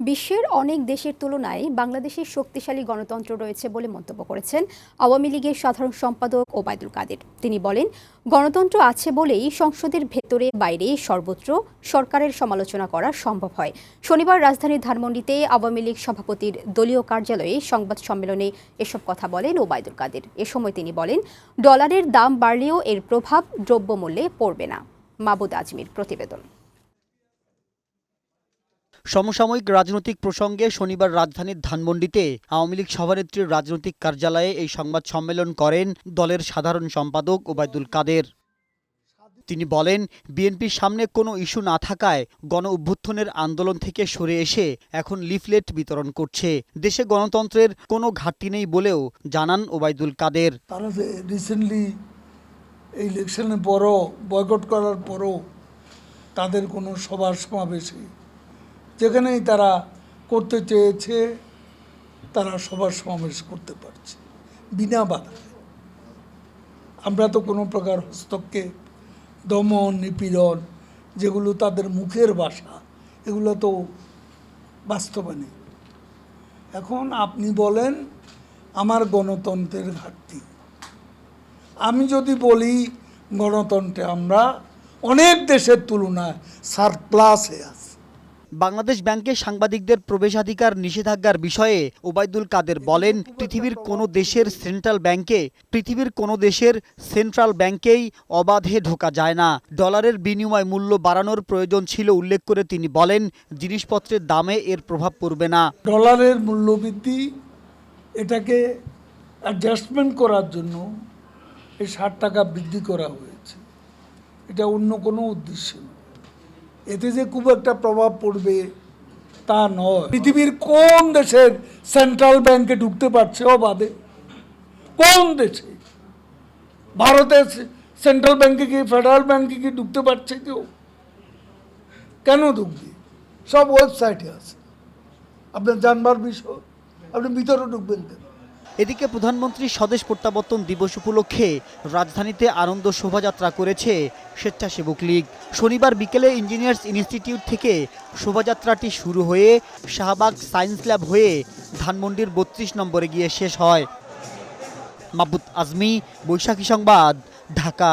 বিশ্বের অনেক দেশের তুলনায় বাংলাদেশের শক্তিশালী গণতন্ত্র রয়েছে বলে মন্তব্য করেছেন আওয়ামী লীগের সাধারণ সম্পাদক ওবায়দুল কাদের। তিনি বলেন, গণতন্ত্র আছে বলেই সংসদের ভেতরে বাইরে সর্বত্র সরকারের সমালোচনা করা সম্ভব হয়। শনিবার রাজধানীর ধানমন্ডিতে আওয়ামী লীগ সভাপতির দলীয় কার্যালয়ে সংবাদ সম্মেলনে এসব কথা বলেন ওবায়দুল কাদের। এ সময় তিনি বলেন, ডলারের দাম বাড়লেও এর প্রভাব দ্রব্যমূল্যে পড়বে না। মাবুদ আজমির প্রতিবেদন। সমসাময়িক রাজনৈতিক প্রসঙ্গে শনিবার রাজধানীর ধানমন্ডিতে আওয়ামী লীগ সভানেত্রীর রাজনৈতিক কার্যালয়ে এই সংবাদ সম্মেলন করেন দলের সাধারণ সম্পাদক ওবায়দুল কাদের। তিনি বলেন, বিএনপির সামনে কোনো ইস্যু না থাকায় গণ অভ্যুত্থানের আন্দোলন থেকে সরে এসে এখন লিফলেট বিতরণ করছে। দেশে গণতন্ত্রের কোনো ঘাটতি নেই বলেও জানান ওবায়দুল কাদের। তারা যে রিসেন্টলি ইলেকশনের পরও বয়কট করার পরও তাদের কোনো সভা সমাবেশে যেখানেই তারা করতে চেয়েছে, তারা সবার সমাবেশ করতে পারছে, বিনা বাধায়। আমরা তো কোনো প্রকার হস্তক্ষেপ, দমন, নিপীড়ন, যেগুলো তাদের মুখের বাসা এগুলো তো বাস্তবে নেই। এখন আপনি বলেন, আমার গণতন্ত্রের ঘাটতি। আমি যদি বলি, গণতন্ত্রে আমরা অনেক দেশের তুলনায় সারপ্লাসে আছি। বাংলাদেশ ব্যাংকে সাংবাদিকদের প্রবেশাধিকার নিষেধাজ্ঞার বিষয়ে ওবায়দুল কাদের বলেন, পৃথিবীর কোনো দেশের সেন্ট্রাল ব্যাংকে, পৃথিবীর কোনো দেশের সেন্ট্রাল ব্যাংকেই অবাধে ঢোকা যায় না। ডলারের বিনিময় মূল্য বাড়ানোর প্রয়োজন ছিল উল্লেখ করে তিনি বলেন, জিনিসপত্রের দামে এর প্রভাব পড়বে না। ডলারের মূল্যবৃদ্ধি, এটাকে অ্যাডজাস্টমেন্ট করার জন্য এই ষাট টাকা বৃদ্ধি করা হয়েছে। এটা অন্য কোনো উদ্দেশ্য নয়। এতে যে খুব একটা প্রভাব পড়বে তা নয়। পৃথিবীর কোন দেশের সেন্ট্রাল ব্যাংকে ঢুকতে পারছে অবাধে? কোন দেশে? ভারতের সেন্ট্রাল ব্যাংকে কি ফেডারেল ব্যাংকে কি ঢুকতে পারছে কেউ? কেন ঢুকবে? সব ওয়েবসাইটে আছে। আপনার জানবার বিষয়, আপনি ভিতরে ঢুকবেন কেন? এদিকে প্রধানমন্ত্রী স্বদেশ প্রত্যাবর্তন দিবস উপলক্ষে রাজধানীতে আনন্দ শোভাযাত্রা করেছে স্বেচ্ছাসেবক লীগ। শনিবার বিকেলে ইঞ্জিনিয়ার্স ইনস্টিটিউট থেকে শোভাযাত্রাটি শুরু হয়ে শাহবাগ সায়েন্স ল্যাব হয়ে ধানমন্ডির বত্রিশ নম্বরে গিয়ে শেষ হয়। মাবুত আজমি, বৈশাখী সংবাদ, ঢাকা।